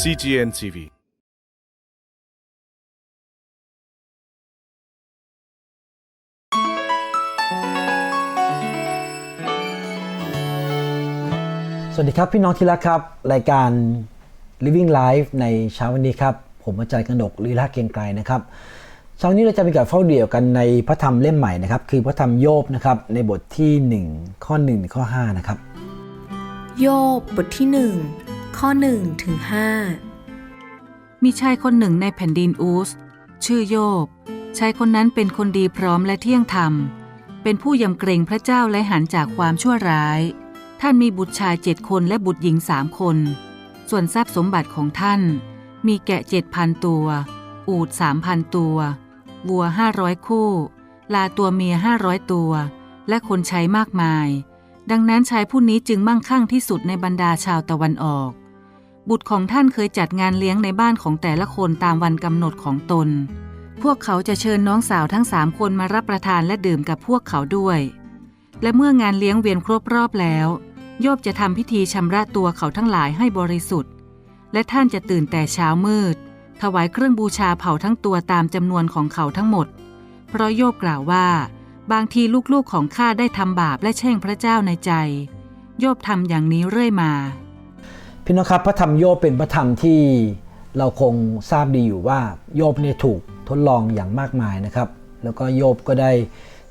CGN TV สวัสดีครับ พี่น้องที่รักครับ รายการ Living Life ในเช้าวันนี้ครับ ผมอาจารย์กนกลีลาเกรียงไกรนะครับเช้านี้เราจะมีการเฝ้าเดี่ยวกันในพระธรรมเล่มใหม่นะครับ คือพระธรรมโยบนะครับในบทที่ 1 ข้อ 1 ข้อ 5 นะครับ โยบบทที่หนึ่ง ข้อ1ถึง5มีชายคนหนึ่งในแผ่นดินอูส ชื่อโยบ ชายคนนั้นเป็นคนดีพร้อมและเที่ยงธรรม เป็นผู้ยำเกรงพระเจ้าและหันจากความชั่วร้าย ท่านมีบุตรชายเจ็ดคนและบุตรหญิงสามคน ส่วนทรัพย์สมบัติของท่าน มีแกะเจ็ดพันตัว อูดสามพันตัว วัวห้าร้อยคู่ ลาตัวเมียห้าร้อยตัว และคนใช้มากมาย ดังนั้นชายผู้นี้จึงมั่งคั่งที่สุดในบรรดาชาวตะวันออก บุตรของท่านเคยจัดงานเลี้ยงในบ้านของแต่ละคนตามวันกำหนดของตน พวกเขาจะเชิญน้องสาวทั้งสามคนมารับประทานและดื่มกับพวกเขาด้วย และเมื่องานเลี้ยงเวียนครบรอบแล้ว โยบจะทำพิธีชำระตัวเขาทั้งหลายให้บริสุทธิ์ และท่านจะตื่นแต่เช้ามืด ถวายเครื่องบูชาเผาทั้งตัวตามจำนวนของเขาทั้งหมด เพราะโยบกล่าวว่า บางทีลูกๆของข้าได้ทำบาปและแช่งพระเจ้าในใจ โยบทำอย่างนี้เรื่อยมา พี่น้องครับพระธรรมโยบเป็นพระธรรมที่เราคงทราบดีอยู่ว่าโยบเนี่ยถูกทดลองอย่างมากมายนะครับ แล้วก็โยบก็ได้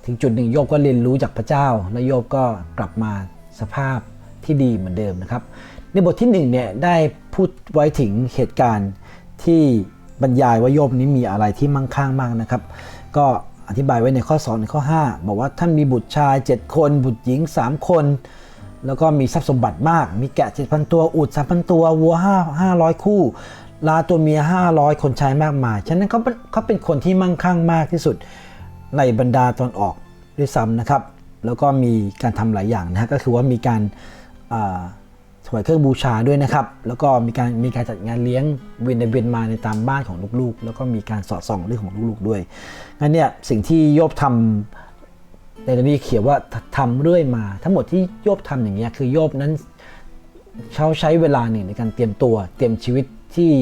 ถึงจุดหนึ่งโยบก็เรียนรู้จากพระเจ้า และโยบก็กลับมาสภาพที่ดีเหมือนเดิมนะครับ ในบทที่หนึ่งเนี่ยได้พูดไว้ถึงเหตุการณ์ที่บรรยายว่าโยบนี้มีอะไรที่มั่งคั่งมากนะครับ ก็อธิบายไว้ในข้อ2ในข้อ 5 บอกว่าท่านมีบุตรชาย 7 คน บุตรหญิง 3 คน แล้วก็มีทรัพย์สมบัติมาก มีแกะ 7,000 ตัว อูฐ3,000 ตัว วัว5 500 คู่ ลาตัวเมีย 500 คนใช้มากมาย ฉะนั้นเขาเป็นเขาเป็นคนที่มั่งคั่งมากที่สุดในบรรดาตอนออกด้วยซ้ำนะครับ แล้วก็มีการทำหลายอย่างนะก็คือว่ามีการถวายเครื่องบูชาด้วยนะครับ แล้วก็มีการมีการจัดงานเลี้ยงเวียนไปเวียนมาในตามบ้านของลูกๆ แล้วก็มีการสอดส่องเรื่องของลูกๆด้วยงั้นเนี่ยสิ่งที่โยบทำ ในตอนนี้เขียนว่าทำเรื่อยมา ทั้งหมดที่โยบทำอย่างเงี้ยคือโยบนั้นเขาใช้เวลาหนึ่งในการเตรียมตัวเตรียมชีวิตที่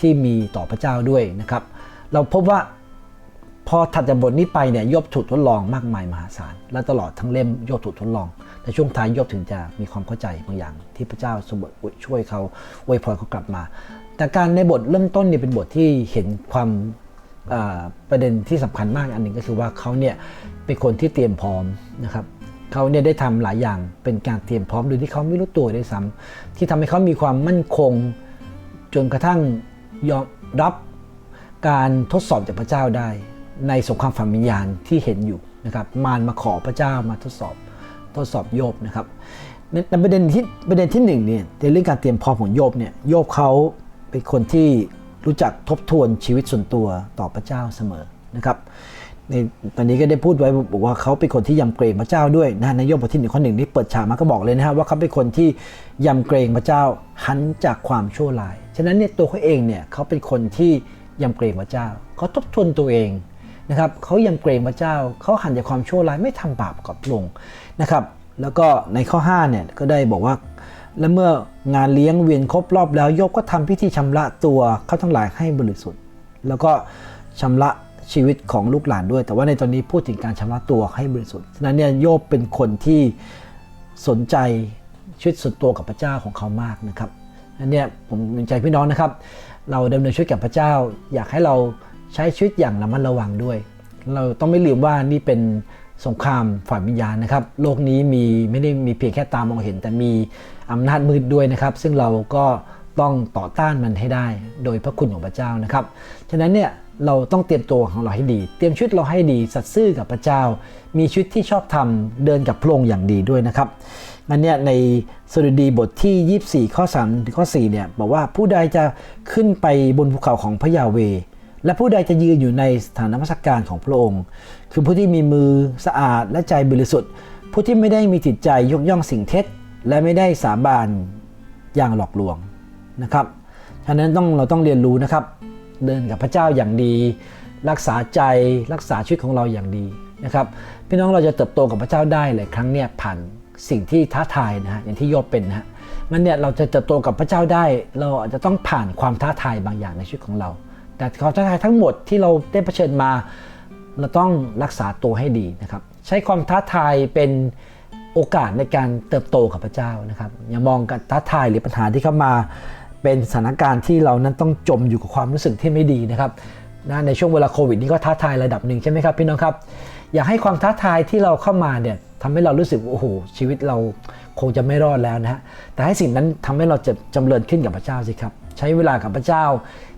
ที่มีต่อพระเจ้าด้วยนะครับ เราพบว่าพอถัดจากบทนี้ไปเนี่ยโยบถูกทดลองมากมายมหาศาลและตลอดทั้งเล่มโยบถูกทดลองแต่ช่วงท้ายโยบถึงจะมีความเข้าใจบางอย่าง ที่พระเจ้าทรงช่วยเขาอวยพรเขากลับมา แต่การในบทเริ่มต้นเนี่ยเป็นบทที่เห็นความ ประเด็นที่สำคัญมากอันหนึ่งก็คือว่าเขาเนี่ยเป็นคนที่เตรียมพร้อมนะครับเขาเนี่ยได้ทำหลายอย่างเป็นการเตรียมพร้อมโดยที่เขาไม่รู้ตัวด้วยซ้ำที่ทำให้เขามีความมั่นคง จนกระทั่งยอมรับการทดสอบจากพระเจ้าได้ ในสงครามฝ่ายวิญญาณที่เห็นอยู่นะครับมารมาขอพระเจ้ามาทดสอบทดสอบโยบนะครับในในประเด็นที่ประเด็นที่หนึ่งเนี่ยในเรื่องการเตรียมพร้อมของโยบเนี่ยโยบเขาเป็นคนที่ รู้จักทบทวนชีวิตส่วนตัวต่อพระเจ้าเสมอนะครับในตอนนี้ก็ได้พูดไว้บอกว่าเขาเป็นคนที่ยำเกรงพระเจ้าด้วยนะในโยบบทที่หนึ่งข้อหนึ่งที่เปิดฉากมาก็บอกเลยนะฮะว่าเขาเป็นคนที่ยำเกรงพระเจ้าหันจากความชั่วร้าย ฉะนั้นเนี่ยตัวเขาเองเนี่ยเขาเป็นคนที่ยำเกรงพระเจ้าเขาทบทวนตัวเองนะครับเขายำเกรงพระเจ้าเขาหันจากความชั่วร้ายไม่ทำบาปกับพระองนะครับ แล้วก็ในข้อ5เนี่ยก็ได้บอกว่า และเมื่องานเลี้ยงเวียนครบรอบแล้วโยบก็ทำพิธีชำระตัวเขาทั้งหลายให้บริสุทธิ์ แล้วก็ชำระชีวิตของลูกหลานด้วย แต่ว่าในตอนนี้พูดถึงการชำระตัวให้บริสุทธิ์ฉะนั้นเนี่ยโยบเป็นคนที่สนใจชีวิตส่วนตัวกับพระเจ้าของเขามากนะครับนั่นเนี่ยผมหนุนใจพี่น้องนะครับ เราดำเนินชีวิตกับพระเจ้า อยากให้เราใช้ชีวิตอย่างระมัดระวังด้วย เราต้องไม่ลืมว่านี่เป็น สงครามฝ่ายวิญญาณนะครับ โลกนี้มีไม่ได้มีเพียงแค่ตามองเห็น แต่มีอำนาจมืดด้วยนะครับ ซึ่งเราก็ต้องต่อต้านมันให้ได้ โดยพระคุณของพระเจ้านะครับ ฉะนั้นเนี่ยเราต้องเตรียมตัวของเราให้ดี เตรียมชีวิตเราให้ดี สัตย์ซื่อกับพระเจ้า มีชีวิตที่ชอบทำเดินกับพระองค์อย่างดีด้วยนะครับงั้นเนี่ยในสดุดีบทที่ 24 ข้อ3ถึงข้อ4เนี่ยบอกว่าผู้ใดจะขึ้นไปบนภูเขาของพระยาเว และผู้ใดจะยืนอยู่ในสถานนมัสการของพระองค์ คือผู้ที่มีมือสะอาดและใจบริสุทธิ์ ผู้ที่ไม่ได้มีจิตใจยกย่องสิ่งเท็จ และไม่ได้สาบานอย่างหลอกลวงนะครับฉะนั้นต้องเราต้องเรียนรู้นะครับ เดินกับพระเจ้าอย่างดี รักษาใจรักษาชีวิตของเราอย่างดีนะครับพี่น้องเราจะเติบโตกับพระเจ้าได้หลยครั้งเนี่ยผ่านสิ่งที่ท้าทายนะฮะอย่างที่โยบเป็นนะฮะมันเนี่ยเราจะเติบโตกับพระเจ้าได้ เราอาจจะต้องผ่านความท้าทายบางอย่างในชีวิตของเรา แต่ความท้าทายทั้งหมดที่เราได้เผชิญมา เราต้องรักษาตัวให้ดีนะครับ ใช้ความท้าทายเป็นโอกาสในการเติบโตกับพระเจ้านะครับ อย่ามองการท้าทายหรือปัญหาที่เข้ามา เป็นสถานการณ์ที่เรานั้นต้องจมอยู่กับความรู้สึกที่ไม่ดีนะครับนะในช่วงเวลาโควิดนี่ก็ท้าทายระดับหนึ่งใช่ไหมครับพี่น้องครับ อยากให้ความท้าทายที่เราเข้ามาเนี่ยทำให้เรารู้สึกโอ้โหชีวิตเราคงจะไม่รอดแล้วนะฮะแต่ให้สิ่งนั้นทำให้เราจะจำเริญขึ้นกับพระเจ้าสิครับ ใช้เวลากับพระเจ้า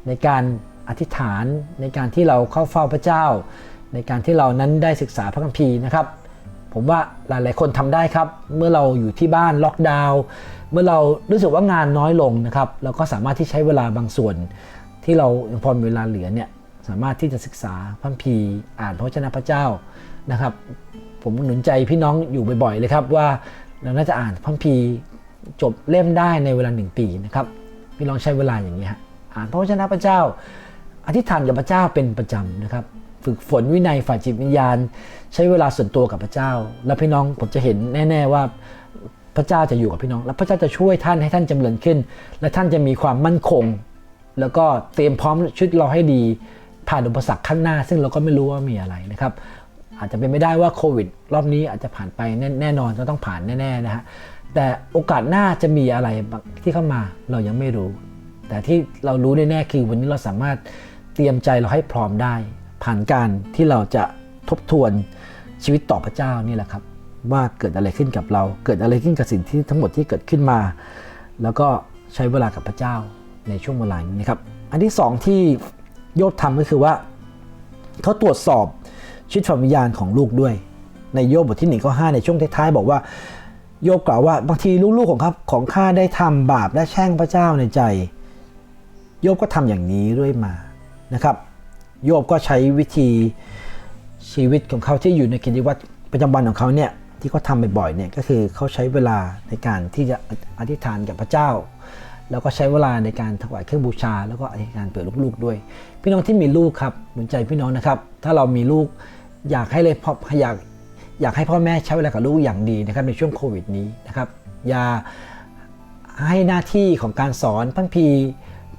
ในการ อธิษฐานในการที่เราเข้าเฝ้าพระเจ้า ในการที่เรานั้นได้ศึกษาพระคัมภีร์นะครับ ผมว่าหลายๆ คนทำได้ครับ เมื่อเราอยู่ที่บ้านล็อกดาวน์เมื่อเรารู้สึกว่างานน้อยลงนะครับเราก็สามารถที่ใช้เวลาบางส่วน ที่เรายังพอมีเวลาเหลือเนี่ยสามารถที่จะศึกษาพระคัมภีร์อ่านพระวจนะพระเจ้านะครับ ผมหนุนใจพี่น้องอยู่บ่อยๆเลยครับว่าเราน่าจะอ่านพระคัมภีร์จบเล่มได้ในเวลาหนึ่งปีนะครับพี่ลองใช้เวลาอย่างนี้ฮะอ่านพระวจนะพระเจ้า อธิษฐานกับพระเจ้าเป็นประจำนะครับ ฝึกฝนวินัยฝ่ายจิตวิญญาณ ใช้เวลาส่วนตัวกับพระเจ้า แล้วพี่น้องผมจะเห็นแน่ ๆว่าพระเจ้าจะอยู่กับพี่น้อง และพระเจ้าจะช่วยท่านให้ท่านจำเริญขึ้น และท่านจะมีความมั่นคง แล้วก็เตรียมพร้อมชุดเราให้ดี ผ่านอุปสรรคข้างหน้า ซึ่งเราก็ไม่รู้ว่ามีอะไรนะครับ อาจจะเป็นไม่ได้ว่าโควิด รอบนี้อาจจะผ่านไปแน่แนนอนจะต้องผ่านแน่ๆนะฮะแต่โอกาสหน้าจะมีอะไรที่เข้ามาเรายังไม่รู้ แต่ที่เรารู้แน่ๆคือวันนี้เราสามารถ เตรียมใจเราให้พร้อมได้ ผ่านการที่เราจะทบทวนชีวิตต่อพระเจ้านี่แหละครับ ว่าเกิดอะไรขึ้นกับเรา เกิดอะไรขึ้นกับสิ่งที่ทั้งหมดที่เกิดขึ้นมา แล้วก็ใช้เวลากับพระเจ้าในช่วงเวลานี้นะครับอันที่สองที่โยบทำก็คือว่าเขาตรวจสอบชีวิตวิญญาณของลูกด้วย ในโยบบทที่1ข้อ5ในช่วงท้ายๆบอกว่าโยบกล่าวว่าบางทีลูกๆของครับของข้าได้ทำบาปและแช่งพระเจ้าในใจ โยบก็ทำอย่างนี้เรื่อยมา นะครับ โยบก็ใช้วิธีชีวิตของเขาที่อยู่ในกิจวัตรประจำวันของเขาเนี่ยที่เขาทำบ่อยๆเนี่ยก็คือเขาใช้เวลาในการที่จะอธิษฐานกับพระเจ้า แล้วก็ใช้เวลาในการถวายเครื่องบูชา แล้วก็อธิษฐานเปิดลูกๆด้วย พี่น้องที่มีลูกครับหนุนใจพี่น้องนะครับ ถ้าเรามีลูกอยากให้เลยพ่ออยากอยากให้พ่อแม่ใช้เวลากับลูกอย่างดีนะครับในช่วงโควิดนี้นะครับอย่าให้หน้าที่ของการสอนพังพี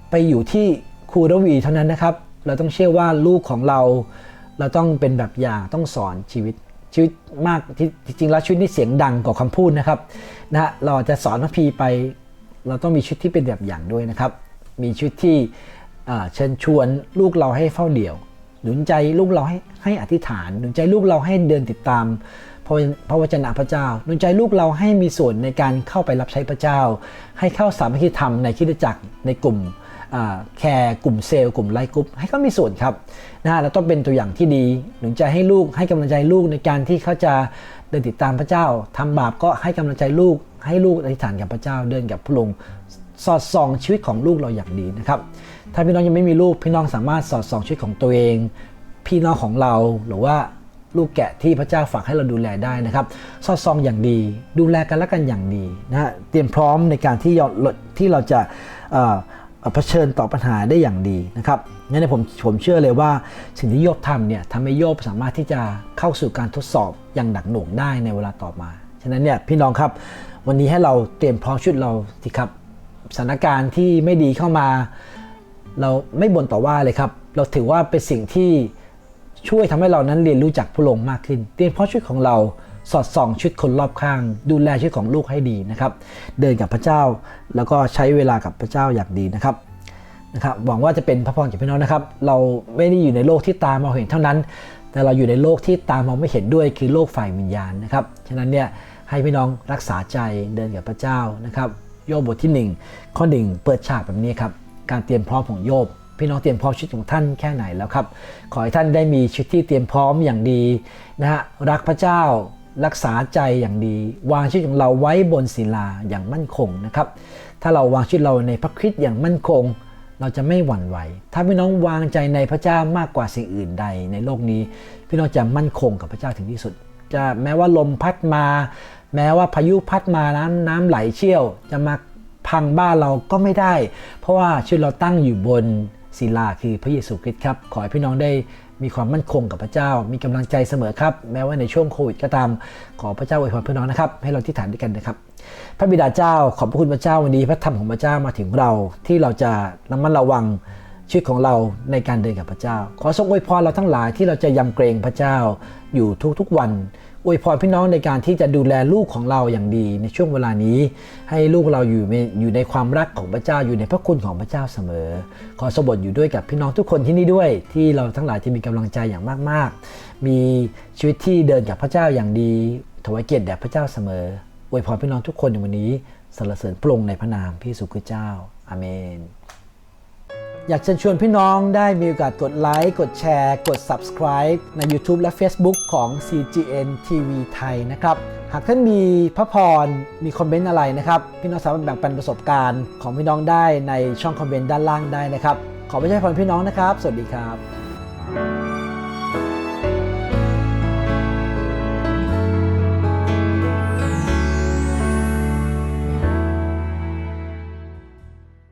ไปอยู่ที่ ครูระวีเท่านั้นนะครับ เราต้องเชื่อว่าลูกของเรา เราต้องเป็นแบบอย่างต้องสอนชีวิตชีวิตมากที่จริงแล้วชีวิตนี่เสียงดังกว่าคำพูดนะครับนะเราจะสอนพังพีไป เราต้องมีชีวิตที่เป็นแบบอย่างด้วยนะครับ มีชีวิตที่เชิญชวนลูกเราให้เฝ้าเดี่ยว หนุนใจลูกเราให้ให้อธิษฐาน หนุนใจลูกเราให้เดินติดตามพระวจนะพระเจ้า หนุนใจลูกเราให้มีส่วนในการเข้าไปรับใช้พระเจ้า ให้เข้าสามัคคีธรรมในคิดจักรในกลุ่ม แคร์กลุ่มเซลล์กลุ่มไลฟ์กรุ๊ปให้เขามีส่วนครับนะฮะเราต้องเป็นตัวอย่างที่ดีหนุนใจให้ลูกให้กำลังใจลูกในการที่เขาจะเดินติดตามพระเจ้าทำบาปก็ให้กำลังใจลูก ให้ลูกอธิษฐานกับพระเจ้า เดินกับพระองค์สอดส่องชีวิตของลูกเราอย่างดีนะครับถ้าพี่น้องยังไม่มีลูกพี่น้องสามารถสอดส่องชีวิตของตัวเอง พี่น้องของเราหรือว่าลูกแกะที่พระเจ้าฝากให้เราดูแลได้นะครับ สอดส่องอย่างดี ดูแลกันและกันอย่างดีนะฮะเตรียมพร้อมในการที่ที่เราจะ เผชิญต่อปัญหาได้อย่างดีนะครับงั้นผมผมเชื่อเลยว่าสิ่งที่โยบทำเนี่ยทำให้โยบสามารถที่จะเข้าสู่การทดสอบอย่างหนักหน่วงได้ในเวลาต่อมา ฉะนั้นเนี่ยพี่น้องครับวันนี้ให้เราเตรียมพร้อมชุดเราสิครับสถานการณ์ที่ไม่ดีเข้ามา เราไม่บ่นต่อว่าเลยครับ เราถือว่าเป็นสิ่งที่ช่วยทำให้เรานั้นเรียนรู้จักพระองค์มากขึ้น เตรียมเพราะชีวิตของเรา สอดส่องชีวิตคนรอบข้าง ดูแลชีวิตของลูกให้ดีนะครับ เดินกับพระเจ้าแล้วก็ใช้เวลากับพระเจ้าอย่างดีนะครับนะครับหวังว่าจะเป็นพระพรจากพี่น้องนะครับ เราไม่ได้อยู่ในโลกที่ตามองเห็นเท่านั้น แต่เราอยู่ในโลกที่ตามองไม่เห็นด้วยคือโลกฝ่ายวิญญาณนะครับฉะนั้นเนี่ยให้พี่น้องรักษาใจเดินกับพระเจ้านะครับโยบบทที่ 1 ข้อ 1 เปิดฉากแบบนี้ครับการเตรียมพร้อมของโยบพี่น้องเตรียมพร้อมชีวิตของท่านแค่ไหนแล้วครับ ขอให้ท่านได้มีชีวิตที่เตรียมพร้อมอย่างดีนะฮะรักพระเจ้า รักษาใจอย่างดี วางชีวิตของเราไว้บนศิลาอย่างมั่นคงนะครับ ถ้าเราวางชีวิตเราในพระคริสต์อย่างมั่นคง เราจะไม่หวั่นไหว ถ้าพี่น้องวางใจในพระเจ้ามากกว่าสิ่งอื่นใดในโลกนี้ พี่น้องจะมั่นคงกับพระเจ้าถึงที่สุด จะแม้ว่าลมพัดมา แม้ว่าพายุพัดมาน้ำน้ำไหลเชี่ยว จะมาพังบ้านเราก็ไม่ได้ เพราะว่าชีวิตเราตั้งอยู่บนศิลาคือพระเยซูคริสต์ครับ ขอให้พี่น้องได้ มีความมั่นคงกับพระเจ้า มีกำลังใจเสมอครับ แม้ว่าในช่วงโควิดก็ตาม ขอพระเจ้าอวยพรพี่น้องนะครับ ให้เราที่ฐานด้วยกันนะครับ พระบิดาเจ้า ขอบพระคุณพระเจ้าวันนี้ พระธรรมของพระเจ้ามาถึงเรา ที่เราจะระมัดระวังชีวิตของเราในการเดินกับพระเจ้า ขอทรงอวยพรเราทั้งหลายที่เราจะยำเกรงพระเจ้าอยู่ทุกๆวัน อวยพรพี่น้องในการที่จะดูแลลูกของเราอย่างดีในช่วงเวลานี้ ให้ลูกเราอยู่ในอยู่ในความรักของพระเจ้าอยู่ในพระคุณของพระเจ้าเสมอ ขอสมบทอยู่ด้วยกับพี่น้องทุกคนที่นี่ด้วย ที่เราทั้งหลายจะมีกำลังใจอย่างมาก ๆ มีชีวิตที่เดินกับพระเจ้าอย่างดีถวายเกียรติแด่พระเจ้าเสมออวยพรพี่น้องทุกคนในวันนี้สรรเสริญพระองค์ในพระนามพี่สุคริสต์เจ้าอาเมน อยากเชิญชวนพี่น้องได้มีโอกาสกดไลค์กดแชร์ กด subscribe ใน YouTube และ Facebook ของ CGN TV ไทยนะครับ หากท่านมีพระพร มีคอมเมนต์อะไรนะครับ พี่น้องสามารถแบ่งปันประสบการณ์ของพี่น้องได้ในช่องคอมเมนต์ด้านล่างได้นะครับ ขอพระเจ้าพรพี่น้องนะครับ สวัสดีครับ